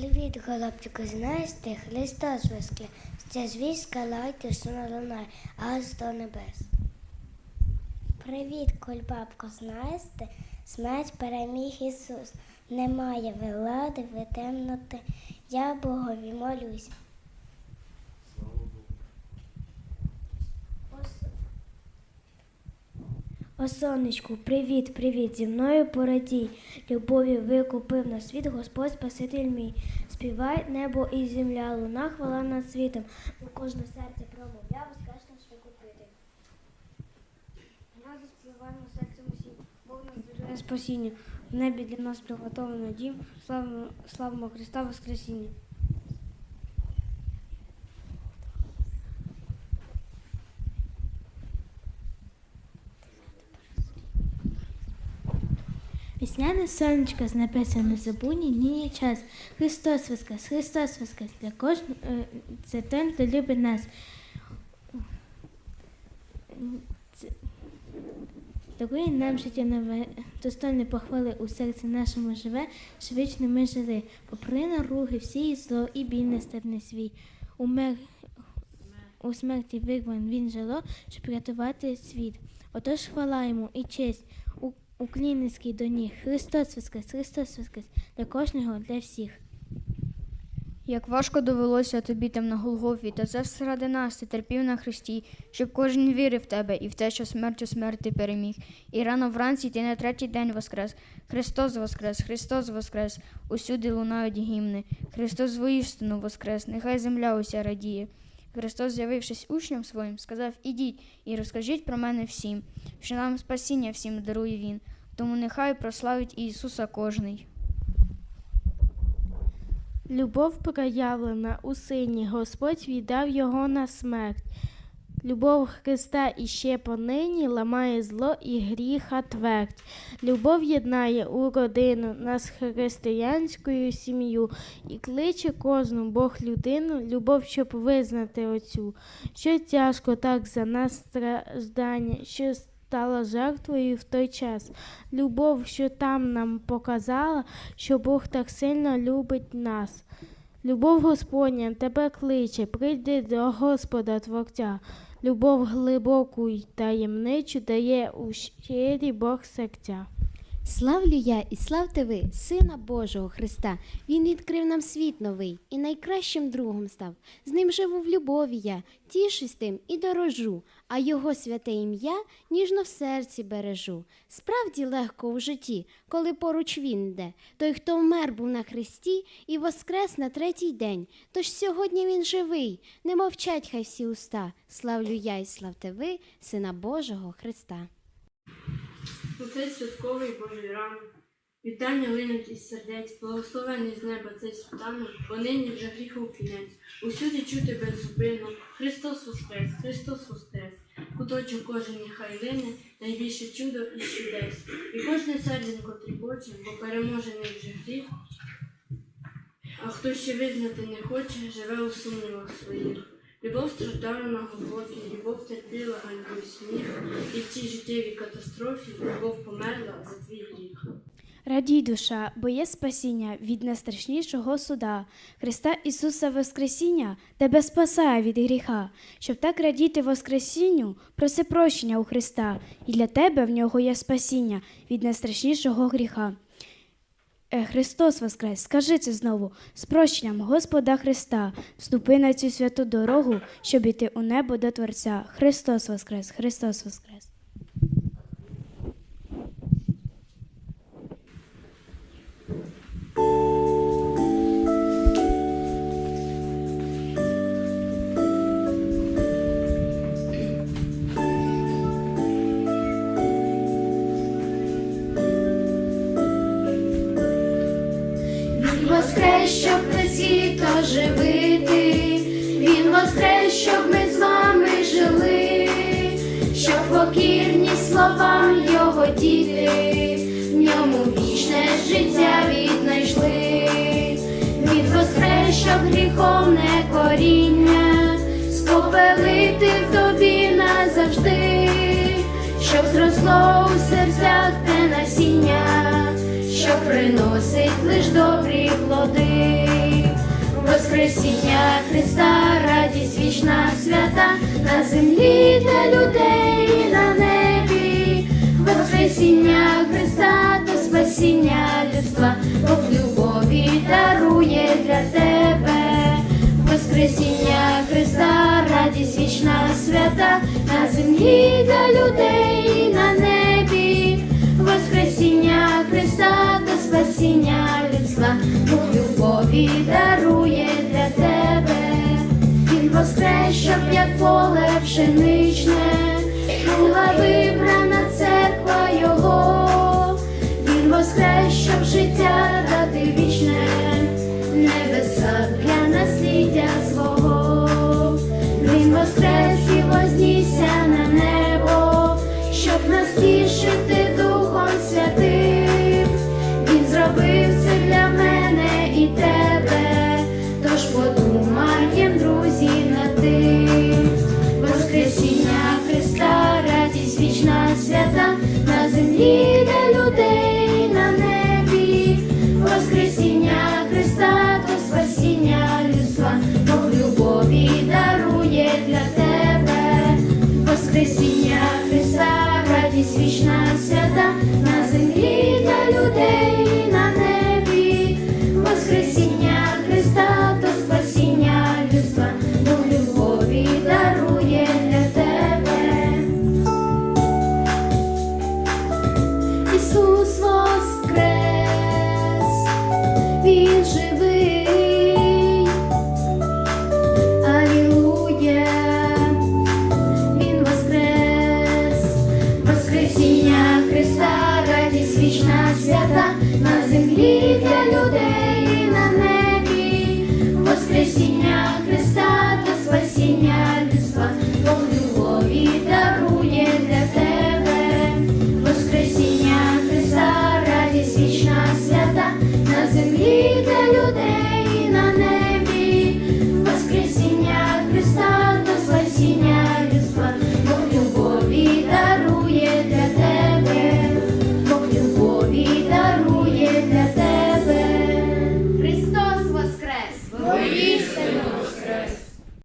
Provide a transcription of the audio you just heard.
Привіт, голубчику, знаєш ти, Христос воскрес. це звістка лайте, що лунає, аж до небес. Привіт, кульбабко, знаєш ти, смерть переміг Ісус. Немає влади в темноти, я Богові молюсь. О, сонечку, привіт, привіт, зі мною порадій. Любові викупив на світ Господь Спаситель мій. Співай небо і земля, луна хвала над світом, бо кожне серце промовляв, скажеш наш викупитель. Радо співаємо серцем усім, Бог нас дарує спасіння. В небі для нас приготовлено дім, славимо, славимо Христа Воскресіння. Весняне сонечко з небеса на забуні ніє час. Христос воскрес, Христос воскрес. Для кожного це той, хто любить нас. Дарує нам життя нове, достойне похвали у серці нашому живе, що вічно ми жили. Попри наруги, всі і зло, і біль нестерний свій. Умер у смерті вирван він жило, щоб рятувати світ. Отож хвала йому і честь у, уклін низький до ніг. Христос воскрес, Христос воскрес, для кожного, для всіх. Як важко довелося тобі там на Голгофі, та це все ради нас ти терпів на Христі, щоб кожен вірив в тебе і в те, що смертю смерти переміг. І рано вранці ти на третій день воскрес. Христос воскрес, Христос воскрес, усюди лунають гімни. Христос воістину воскрес, нехай земля уся радіє. Христос, з'явившись учням своїм, сказав: Ідіть і розкажіть про мене всім, що нам спасіння всім дарує Він. Тому нехай прославить Ісуса кожний. Любов проявлена у сині, Господь віддав його на смерть. Любов Христа іще понині ламає зло і гріха твердь. Любов єднає у родину нас християнською сім'ю і кличе кожну Бог людину, любов, щоб визнати оцю, що тяжко так за нас страждання, що стала жертвою в той час. Любов, що там нам показала, що Бог так сильно любить нас. Любов Господня тебе кличе, прийди до Господа Творця. Любов глибоку й таємничу дає у щирі Бог серця. Славлю я і славте ви, Сина Божого Христа. Він відкрив нам світ новий і найкращим другом став. З ним живу в любові я, тішусь тим і дорожу, а його святе ім'я ніжно в серці бережу. Справді легко у житті, коли поруч він йде. Той, хто вмер був на хресті і воскрес на третій день. Тож сьогодні він живий, не мовчать хай всі уста. Славлю я і славте ви, Сина Божого Христа. У святковий Божий ранок. Вітання линуть із сердець, благословений з неба цей світанок, бо нині вже гріху кінець. Усюди чути беззупинно. Христос воскрес, Христос воскрес. Куточок кожен нехай лине, найбільше чудо і чудес. І кожне серденько тріпоче, бо переможений вже гріх. А хто ще визнати не хоче, живе у сумнівах своїх. Любов страждала на Голгофі, любов терпіла ганьбу й сміх, і в цій життєвій катастрофі любов померла за твій гріх. Радій, душа, бо є спасіння від найстрашнішого суда. Христа Ісуса Воскресіння тебе спасає від гріха. Щоб так радіти Воскресінню, проси прощення у Христа, і для тебе в нього є спасіння від найстрашнішого гріха. Е, Христос Воскрес, скажи знову, з прощенням Господа Христа, вступи на цю святу дорогу, щоб іти у небо до Творця. Христос Воскрес, Христос Воскрес. Щоб весь світ оживити, Він воскрес, щоб ми з вами жили, щоб покірні словам Його діти, в ньому вічне життя віднайшли. Він воскрес, щоб гріховне коріння спопелити в тобі назавжди, щоб зросло у серцях те насіння приносить лиш добрі плоди. Воскресіння Христа, радість вічна свята, на землі для людей і на небі, Воскресіння Христа та спасіння людства, Бог любові дарує для тебе. Воскресіння Христа, радість вічна свята, на землі для людей і на небі, Воскресіння Христа та спасіння людства, Бог любові дарує воскрес, щоб як поле пшеничне, була вибрана церква Його. Він воскрес, щоб життя leave.